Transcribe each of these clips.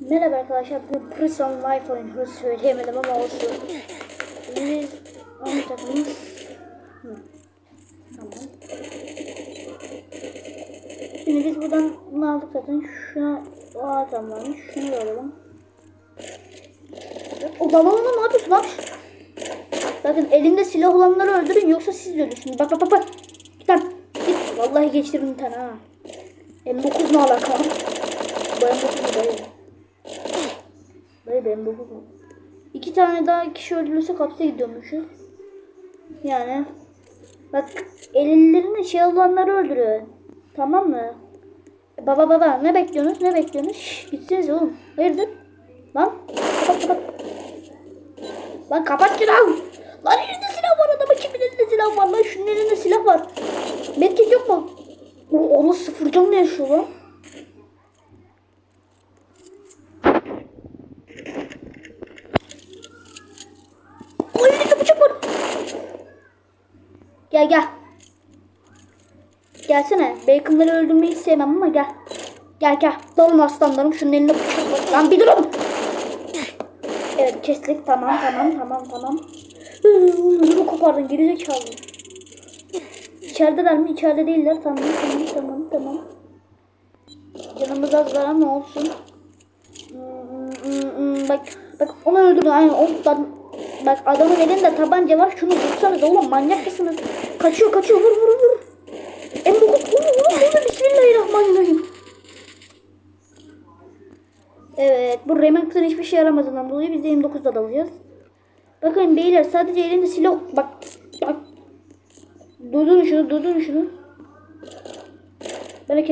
Merhaba arkadaşlar, bu Prison Life oynuyoruz. Söyleyemedim ama olsun. Biz hangi takımız? Tamam. Şimdi biz buradan bunu aldık zaten. Şuna o adam varmış. Şunu da alalım. O balonunu ne yapıyorsun lan? Bakın elinde silah olanları öldürün yoksa siz ölürsünüz. Bak bak bak bak. Git lan. Git. Vallahi geçtirdim bir tane ha. M9 ne alaka? Bu M9 mu Dayı benim 9 mu? Tane daha kişi öldürülse hapse gidiyormuşuz. Yani bak ellerinde şey olanları öldürüyor. Tamam mı? Baba baba ne bekliyorsunuz ne bekliyorsunuz? Şşş gitsiniz oğlum. Hayırdır? Lan kapat kapat. Lan kapat şunu. Lan elinde silah var adamın kimin elinde silah var lan şunun elinde silah var. Medkit yok mu? O, onu sıfırdan ne yaşıyor lan? O elinde bıçak var. Gel gel. Gelsene. Bacon'ları öldürmeyi sevmem ama gel. Gel gel. Dalın aslanlarım. Şunun eline bıçak. Lan bir durun. Evet kestik. Tamam tamam tamam tamam. Ödümü kopardın gerizekalı. İçerideler mi? İçeride değiller. Tamam tamam tamam tamam. Canımız az var ama olsun. Hmm, hmm, hmm, Bak bak onu öldürdü. Aynen o lan- Bak adamın elinde tabanca var. Şunu vursanız oğlum manyak mısınız? Kaçıyor kaçıyor vur vur vur. En bu vur vur vur. Bismillahirrahmanirrahim. Evet bu Remington hiçbir şey yaramadığından dolayı biz de 29'da dalacağız. Bakın beyler sadece elinde silah bak bak. Durdurun şunu durdurun şunu. Ben de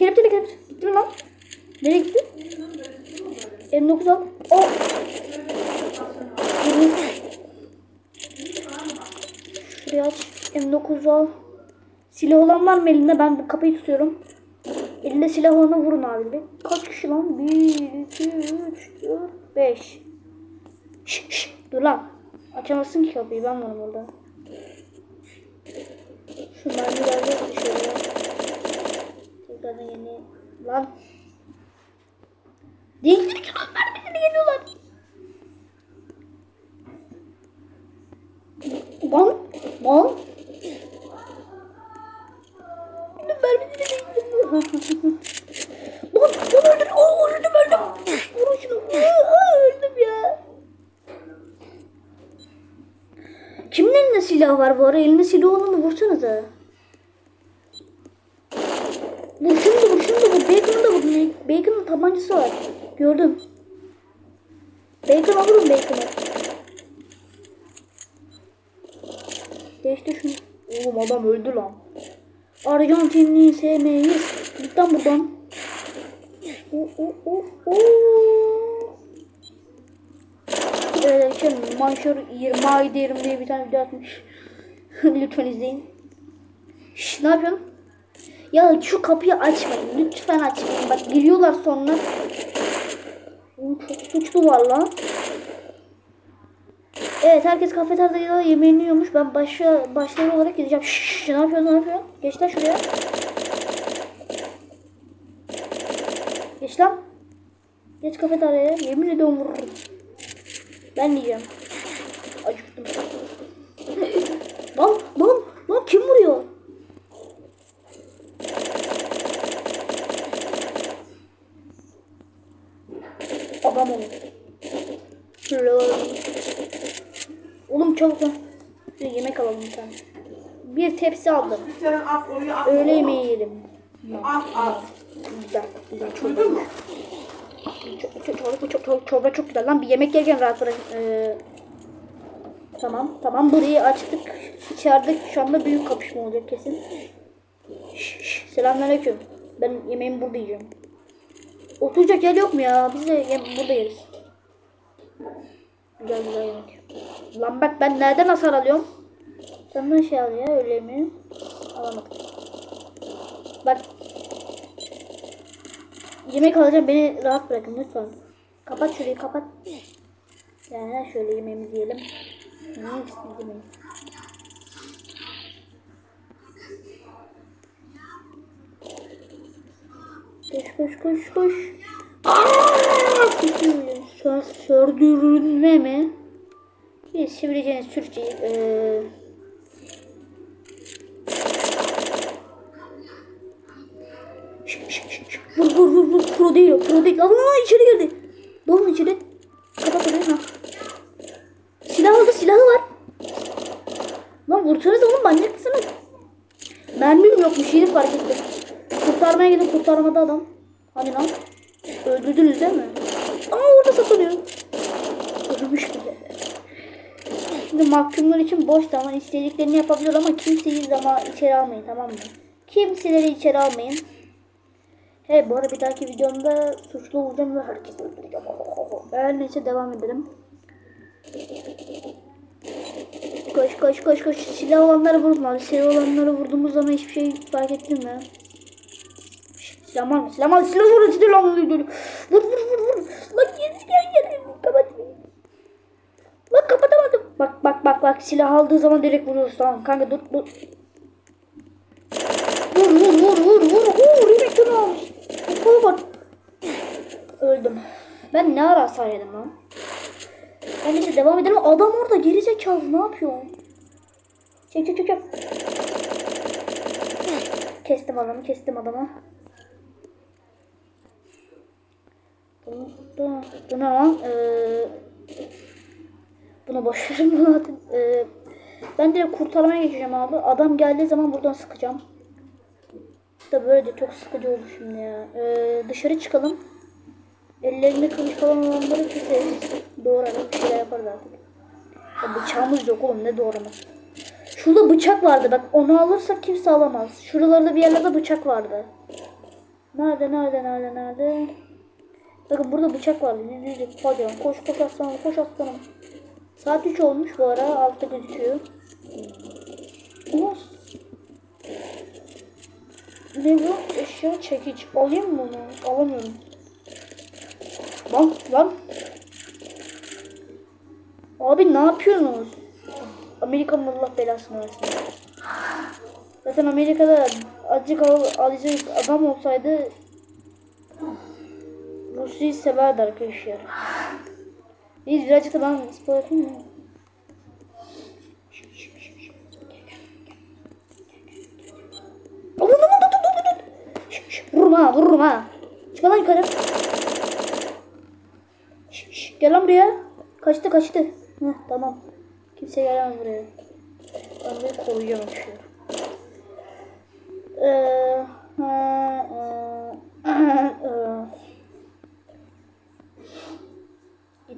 kelepçeleyeceğim. Kelepçele kelepçele. Gitti mi lan? Nereye gitti? 59 al. Oh. 20. Şuraya aç. M9 al. Silah olan var mı elinde? Ben bu kapıyı tutuyorum. Elinde silah olanı vurun abi. be. Kaç kişi lan? 1, 2, 3, 4, 5. Şş, şş, dur lan. Açamazsın ki kapıyı. Ben varım orada. Şu mermiler de şöyle. Tekrardan yeni. Lan. Değildir ki lan mermileri geliyorlar. Lan. Lan. Benim mermileri değildir. Lan. Lan öldür. Oo öldüm öldüm. Vurun şunu. Öldüm ya. Kimin elinde silah var bu ara? Elinde silah olanı vursanıza. Vur şunu da vur şunu da vur. Bacon'ı da vur. Bacon'ın tabancası var. Gördüm. Bacon'a vurun Bacon'a. Değiştir şunu. Oğlum adam öldü lan. Arjantinliyi sevmeyiz. Git lan buradan. O, o, o, o. Evet geçen Manşur 20 ayda 20 diye bir tane video atmış. Lütfen izleyin. Şş, ne yapıyorsun? Ya şu kapıyı açmayın. Lütfen açmayın. Bak giriyorlar sonra. Çok suçlu var lan. Evet herkes kafeteryada yemeğini yiyormuş. Ben başa, başları olarak gideceğim. Şşş ne yapıyorsun ne yapıyorsun? Geç lan şuraya. Geç lan. Geç kafeteryaya. Yemin ediyorum vururum. Ben yiyeceğim. Acıktım. lan lan lan kim vuruyor? Onu. Şöyle alalım. Oğlum çabuk lan. Şöyle yemek alalım bir tane. Bir tepsi aldım. Öğle yemeği yedim. Az az. Güzel. Güzel çorba. Çok, çok, çok, çok, çok, çorba çok güzel lan. Bir yemek yerken rahat bırak. Ee, tamam. Tamam burayı açtık. İçeride şu anda büyük kapışma olacak kesin. Şş, şş, selamünaleyküm. Ben yemeğimi burada yiyeceğim. Oturacak yer yok mu ya? Biz de yem- burada yeriz. Güzel güzel yemek. Lan bak ben nereden hasar alıyorum? Senden şey al ya öyle mi? Alamadım. Bak. Yemek alacağım beni rahat bırakın lütfen. Kapat şurayı kapat. Yani şöyle yemeğimizi yiyelim. Niye yemeği? Koş koş koş. Sör, sördürülme mi? Biz çevireceğiniz Türkçeyi eee Şık, şık, şık. Vur vur vur vur. Pro değil o. Pro değil. Lan içeri girdi. Dalın içeri. Kapat orayı. Ha. Silah aldı. Silahı var. Lan vursanız oğlum manyak mısınız? Mermim yokmuş. Yeni fark ettim. Kurtarmaya gidin. Kurtarmadı adam. Hani lan? Öldürdünüz değil mi? Aa orada saklanıyor. Ölmüş bile. Şimdi mahkumlar için boş zaman istediklerini yapabilir ama kimseyi zaman içeri almayın tamam mı? Kimseleri içeri almayın. He bu arada bir dahaki videomda suçlu olacağım ve herkesi öldüreceğim. Her neyse devam edelim. Koş koş koş koş. Silah olanları vurun abi. Silah olanları vurduğumuz zaman hiçbir şey fark ettin mi? Silah var mı? Silah var? Silah vurun. Silah vurun. Vur vur vur vur. Lan gel gel. Kapat. Lan kapatamadım. Bak bak bak bak. Silah aldığı zaman direkt vuruyoruz. Tamam kanka dur dur. Vur vur vur vur vur vur. Remekten almış. Kafaya bak. Öldüm. Ben ne ara hasar yedim lan? Ben neyse devam edelim. Adam orada geri zekalı ne yapıyor? Çek çek çek çek. Kestim adamı kestim adamı. Bu, bu, ne? Ee, buna boş verin bunu atın. Ee, ben direkt kurtarmaya geçeceğim abi. Adam geldiği zaman buradan sıkacağım. Da böyle de çok sıkıcı oldu şimdi ya. Ee, dışarı çıkalım. Ellerinde kılıç falan olanları keseriz. Doğrarız bir şeyler yaparız artık. Ya bıçağımız yok oğlum ne doğraması. Şurada bıçak vardı bak onu alırsak kimse alamaz. Şuralarda bir yerlerde bıçak vardı. Nerede nerede nerede nerede? Bakın burada bıçak vardı. Yüz yüz hadi lan koş koş aslanım koş aslanım. Saat 3 olmuş bu ara altta gözüküyor. Ulan ne bu? Eşya çekiç. Alayım mı bunu? Alamıyorum. Lan lan. Abi ne yapıyorsunuz? Amerika'nın Allah belasını versin. Zaten Amerika'da azıcık al, alacak adam olsaydı Rusya'yı severdi arkadaşlar. Biz birazcık da ben spor yapayım mı? Vururum ha vururum ha. Çıkma lan yukarı. Gel lan buraya. Kaçtı kaçtı. Heh, tamam. Kimse gelemez buraya. Ben burayı koruyacağım şu. Eee, ha, eee, eee.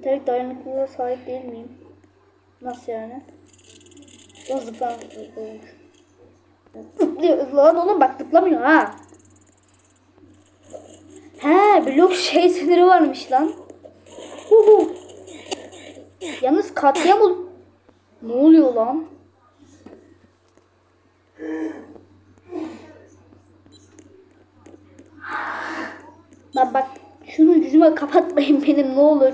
Yeterli dayanıklılığa sahip değil miyim? Nasıl yani? O zıplam zıplıyormuş. Zıplıyor. Lan oğlum bak zıplamıyor ha. He blok şey sınırı varmış lan. Huhu. Yalnız katliam ol... Ne oluyor lan? Bak bak şunu yüzüme kapatmayın benim ne olur.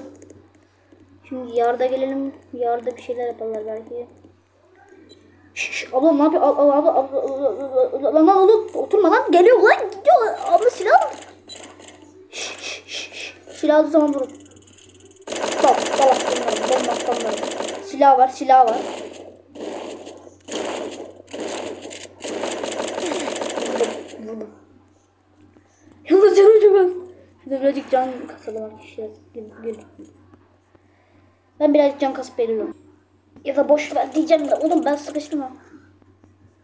Şimdi yarda gelelim. Yarda bir şeyler yaparlar belki. Şşş abla ne yapıyor? Abla abla abla lan lan oğlum oturma lan geliyor lan gidiyor abla silah silah aldığı zaman vurun. Bak bak aslanlarım bomba aslanlarım. Silah var silah var. Vurdum. Yalnız çok az. Şurada birazcık can kasalım arkadaşlar. Gel gel. Ben birazcık can kasıp veriyorum. Ya da boş ver diyeceğim de oğlum ben sıkıştım ha.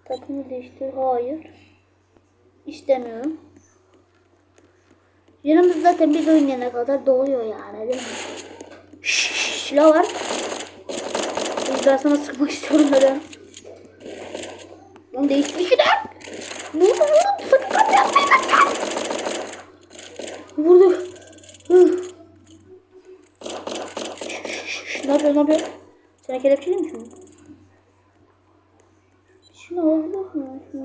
Takımı değiştir. Hayır. İstemiyorum. Yanımız zaten biz oynayana kadar doluyor yani değil mi? Şşş silah var. Ben sana sıkmak istiyorum öyle. Lan şeyler. Ne oldu oğlum? Sakın kaç yapmayın lan. Vurdu. Hı. Ne yapıyor ne yapıyor? Sana kelepçeli mi mı? Ya.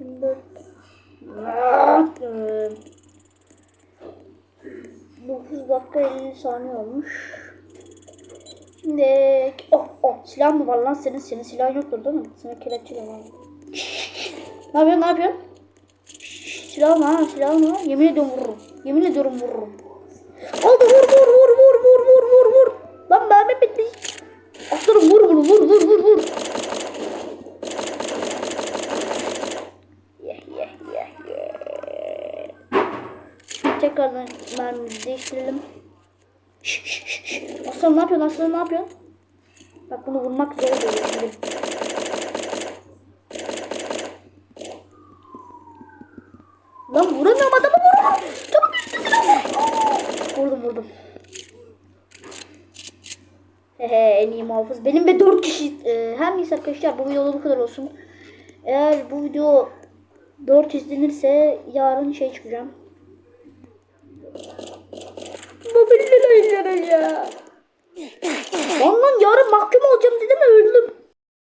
24. Ah, eee, 9 dakika 50 saniye olmuş. Şimdi oh oh silah mı var lan senin senin silahın yoktur değil mi? Sana kelepçeli var. Ne yapıyorsun? Ne yapıyorsun? Silah alma ha, silah alma. Yemin ediyorum vururum. Yemin ediyorum vururum. Aldı vur vur vur vur vur vur vur vur. Lan mermi bitti. Aslanım vur bunu vur vur vur vur. Yeh yeh yeh. Şimdi tekrardan mermimizi değiştirelim. Şş, şş, şş, şş. Aslan ne yapıyorsun? Aslan ne yapıyorsun? Bak bunu vurmak zor oluyor şimdi. Lan vuramıyorum adamı vuramam. Tamam üstüne. Vurdum vurdum. Hehe en iyi muhafız. Benim ve 4 kişi. E, her neyse arkadaşlar bu videoda bu kadar olsun. Eğer bu video 4 izlenirse yarın şey çıkacağım. Mobilyalar ya. Lan lan ya